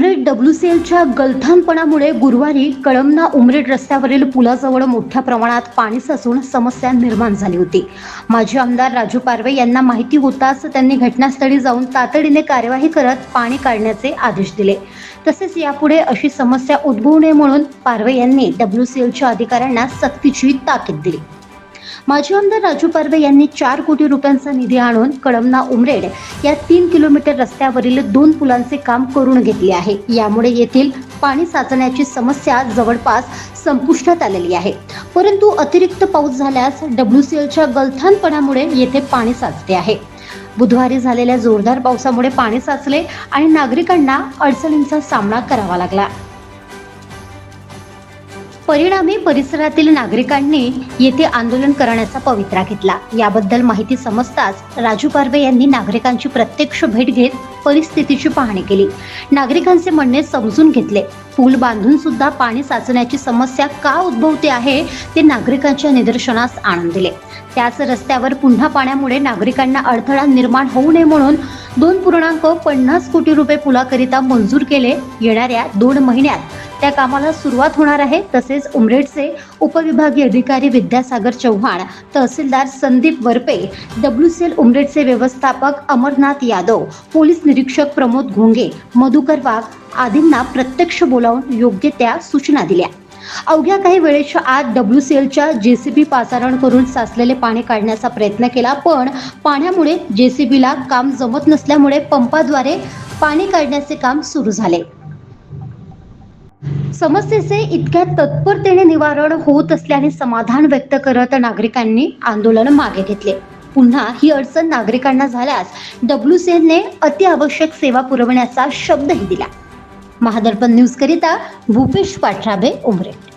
उमरेड एलच्या गलथानपणामुळे गुरुवारी कळमना उमरेड रस्त्यावरील पुलाजवळ मोठ्या प्रमाणात पाणी साचून समस्या निर्माण झाली होती. माजी आमदार राजू पारवे यांना माहिती होताच त्यांनी घटनास्थळी जाऊन तातडीने कार्यवाही करत पाणी काढण्याचे आदेश दिले. तसेच यापुढे अशी समस्या उद्भवू नये म्हणून पारवे यांनी डब्ल्यू सी एलच्या अधिकाऱ्यांना सक्तीची ताकीद दिली. माजी आमदार राजू पारवे यांनी चार कोटी रुपयांचा निधी आणून कळमना उमरेड या तीन किलोमीटर रस्त्यावरील दोन पुलांचे काम करून घेतले आहे. यामुळे येथील पाणी साचण्याची समस्या जवळपास संपुष्टात आलेली आहे. परंतु अतिरिक्त पाऊस झाल्यास डब्ल्यू सी एलच्या गलथानपणामुळे येथे पाणी साचते आहे. बुधवारी झालेल्या जोरदार पावसामुळे पाणी साचले आणि नागरिकांना अडचणींचा सामना करावा लागला. परिणामी परिसरातील नागरिकांनी येथे आंदोलन करण्याचा पवित्रा घेतला. याबद्दल माहिती समजताच राजू पारवे यांनी नागरिकांची प्रत्यक्ष भेट घेत परिस्थितीची पाहणी केली. नागरिकांचे म्हणणे समजून घेतले. पूल बांधून सुद्धा पाणी साचण्याची समस्या का उद्भवते आहे ते नागरिकांच्या निदर्शनास आणून दिले. त्याच रस्त्यावर पुन्हा पाण्यामुळे नागरिकांना अडथळा निर्माण होऊ नये म्हणून दोन पूर्णांक पन्नास कोटी रुपये पुलाकरिता मंजूर केले. येणाऱ्या दोन महिन्यात त्या कामाला सुरुवात होणार आहे. तसेच उमरेडचे उपविभागीय अधिकारी विद्यासागर चव्हाण तहसीलदार संदीप वरपे एल उमरेडचे व्यवस्थापक अमरनाथ यादव पोलीस निरीक्षक प्रमोद घोंगे मधुकर वाघ आदींना प्रत्यक्ष बोलावून योग्य त्या सूचना दिल्या. अवघ्या काही वेळेच्या आत सी जेसीबी पाचारण करून साचलेले पाणी काढण्याचा प्रयत्न केला पण पाण्यामुळे जेसीबीला काम जमत नसल्यामुळे पंपाद्वारे पाणी काढण्याचे काम सुरू झाले. समस्येचे इतक्या तत्परतेने निवारण होत असल्याने समाधान व्यक्त करत नागरिकांनी आंदोलन मागे घेतले. पुन्हा ही अडचण नागरिकांना झाल्यास डब्ल्यू सी एनने अतिआवश्यक सेवा पुरवण्याचा शब्दही दिला. महादर्पण न्यूज करिता भूपेश पाठराबे उमरे.